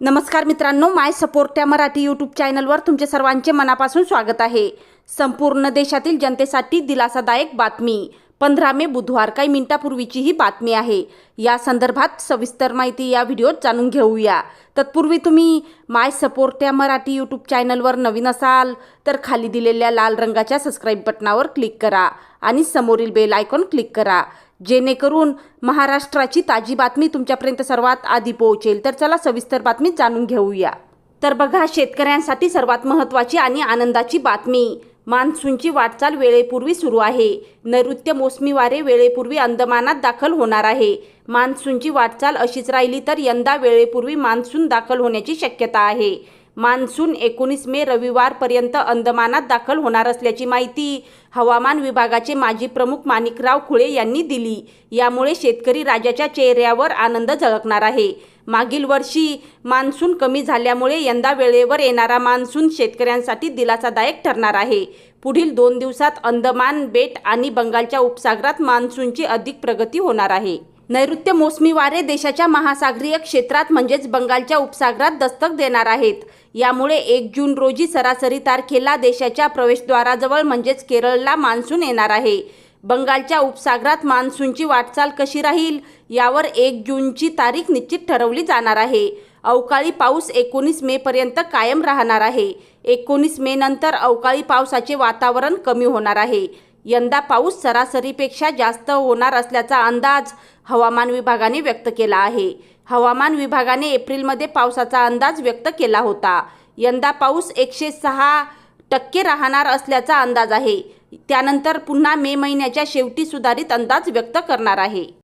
नमस्कार मित्रांनो माय सपोर्ट त्या मराठी यूट्यूब चॅनलवर तुमचे सर्वांचे मनापासून स्वागत आहे. संपूर्ण देशातील जनतेसाठी दिलासादायक बातमी. पंधरा मे बुधवार काही मिनिटापूर्वीची ही बातमी आहे. या संदर्भात सविस्तर माहिती या व्हिडिओत जाणून घेऊया. तत्पूर्वी तुम्ही माय सपोर्ट या मराठी यूट्यूब चॅनलवर नवीन असाल तर खाली दिलेल्या लाल रंगाच्या सबस्क्राईब बटनावर क्लिक करा आणि समोरील बेल आयकॉन क्लिक करा. जेणेकरून महाराष्ट्राची ताजी बातमी तुमच्यापर्यंत सर्वात आधी पोहोचेल. तर चला सविस्तर बातमी जाणून घेऊया. तर बघा शेतकऱ्यांसाठी सर्वात महत्त्वाची आणि आनंदाची बातमी. मान्सूनची वाटचाल वेळेपूर्वी सुरू आहे. नैऋत्य मोसमी वारे वेळेपूर्वी अंदमानात दाखल होणार आहे. मान्सूनची वाटचाल अशीच राहिली तर यंदा वेळेपूर्वी मान्सून दाखल होण्याची शक्यता आहे. मान्सून एकोणीस मे रविवारपर्यंत अंदमानात दाखल होणार असल्याची माहिती हवामान विभागाचे माजी प्रमुख माणिकराव खुळे यांनी दिली. यामुळे शेतकरी राजाच्या चेहऱ्यावर आनंद झळकणार आहे. मागील वर्षी मान्सून कमी झाल्यामुळे यंदा वेळेवर येणारा मान्सून शेतकऱ्यांसाठी दिलासादायक ठरणार आहे. पुढील दोन दिवसात अंदमान बेट आणि बंगालच्या उपसागरात मान्सूनची अधिक प्रगती होणार आहे. नैऋत्य मोसमी वारे देशाच्या महासागरीय क्षेत्रात म्हणजेच बंगालच्या उपसागरात दस्तक देणार आहेत. यामुळे एक जून रोजी सरासरी तारखेला देशाच्या प्रवेशद्वाराजवळ म्हणजेच केरळला मान्सून येणार आहे. बंगालच्या उपसागरात मान्सूनची वाटचाल कशी राहील यावर एक जूनची तारीख निश्चित ठरवली जाणार आहे. अवकाळी पाऊस एकोणीस मेपर्यंत कायम राहणार आहे. एकोणीस मे नंतर अवकाळी पावसाचे वातावरण कमी होणार आहे. यंदा पाऊस सरासरीपेक्षा जास्त होणार असल्याचा अंदाज हवामान विभागाने व्यक्त केला आहे. हवामान विभागाने एप्रिलमध्ये पावसाचा अंदाज व्यक्त केला होता. यंदा पाऊस एकशे सहा टक्के राहणार असल्याचा अंदाज आहे. त्यानंतर पुन्हा मे महिन्याच्या शेवटी सुधारित अंदाज व्यक्त करणार आहे.